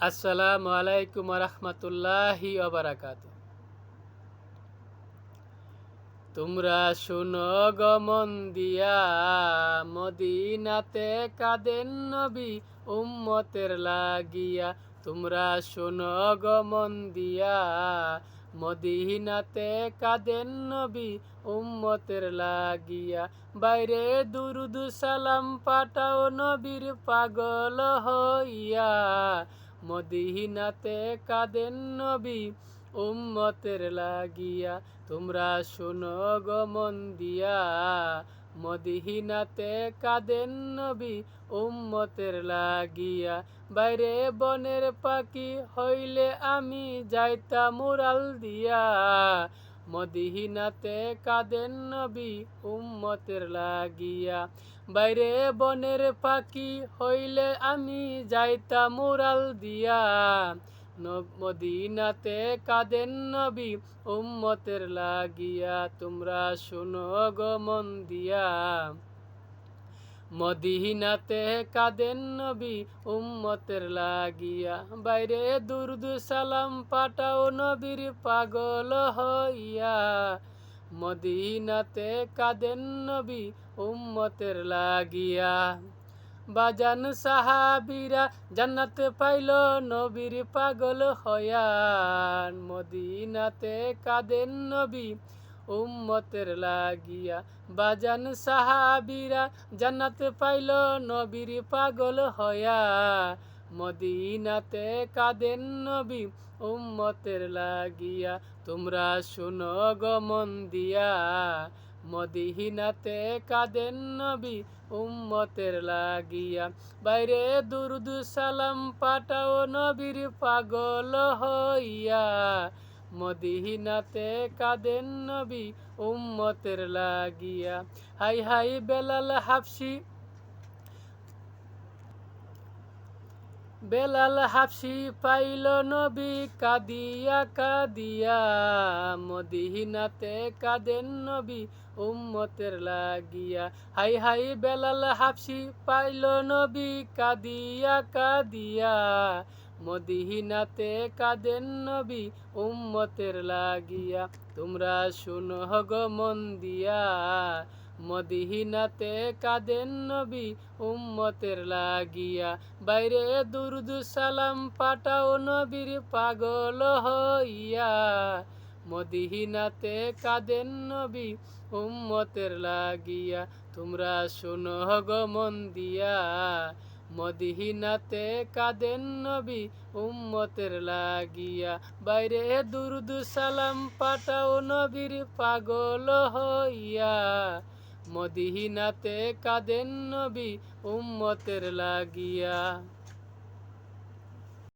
আসসালামু আলাইকুম রহমতুল্লাহি অবরাকাত তোমরা শুনো গমন দিয়া মদিনাতে কাদেন নবী উম্মতের লাগিয়া। তোমরা শুনো গমন দিয়া মদিনাতে কাদেন নবী উম্মতের লাগিয়া। বাইরে দুরুদু সালাম পাঠাও নবীর পাগল হইয়া। মদিনাতে কাদেন নবী, উম্মতের লাগিয়া। তোমরা শোনো গমন দিয়া মদিহিনাতে কাদেন নবী, উম্মতের লাগিয়া। বাইরে বনের পাখি হইলে আমি যাইতাম মুরাল দিয়া। মদিহিনাতে কাদেন নবী উম্মতের লাগিয়া। বাইরে বনের পাখি হইলে আমি যাইতা মুরাল দিয়া। মদিনাতে কাদেন নবী উম্মতের লাগিয়া, তোমরা শুনো গো মন দিয়া। মদিনাতে কাদেন নবী উম্মতের লাগিয়া। বাইরে দুরদু সালাম পাঠাও নবীর পাগল হইয়া। মদিনাতে কাদেন নবী উম্মতের লাগিয়া। বাজান সাহাবিরা জান্নাত পাইল নবীর পাগল হয়ান মদিনাতে কাদেন নবী উম্মতের লাগিয়া। বাজান সাহাবিরা জান্নাত পাইল, নবীর পাগল হয়া মদিনাতে কাদেন নবী উম্মতের লাগিয়া। তোমরা শুনো গমন দিয়া। মদিহিনাতে কাদেন নবী উম্মতের লাগিয়া। বাইরে দুরুদু সালাম পাঠাও, নবীর পাগল হইয়া। মদিহিনাতে কাদেন নবী উম্মতের লাগিয়া। হাই হাই, বেলাল হাফসি। বেলাল হাফসি পাইল নবী কাদিয়া কাদিয়া। মদিহিনাতে কাদেন নবী উম্মতের লাগিয়া। হাই হাই, বেলাল হাফসি পাইল নবী কাদিয়া কাদিয়া। মদিহিনাতে কাদেন নবী উম্মতের লাগিয়া। তোমরা শুনো গো মন দিয়া। মদিহিনাতে কাদেন নবী উম্মতের লাগিয়া। বাইরে দুরুদু সালাম পাঠাও নবীর পাগল হইয়া। মদিহিনাতে কাদেন নবী উম্মতের লাগিয়া। তোমরা শুনো গো মন দিয়া। মদিহিনাতে কাদেন নবী উম্মতের লাগিয়া। বাইরে দুরুদু সালাম পাঠাও নবীর পাগল হইয়া। মদিহিনাতে কাদেন নবী উম্মতের লাগিয়া।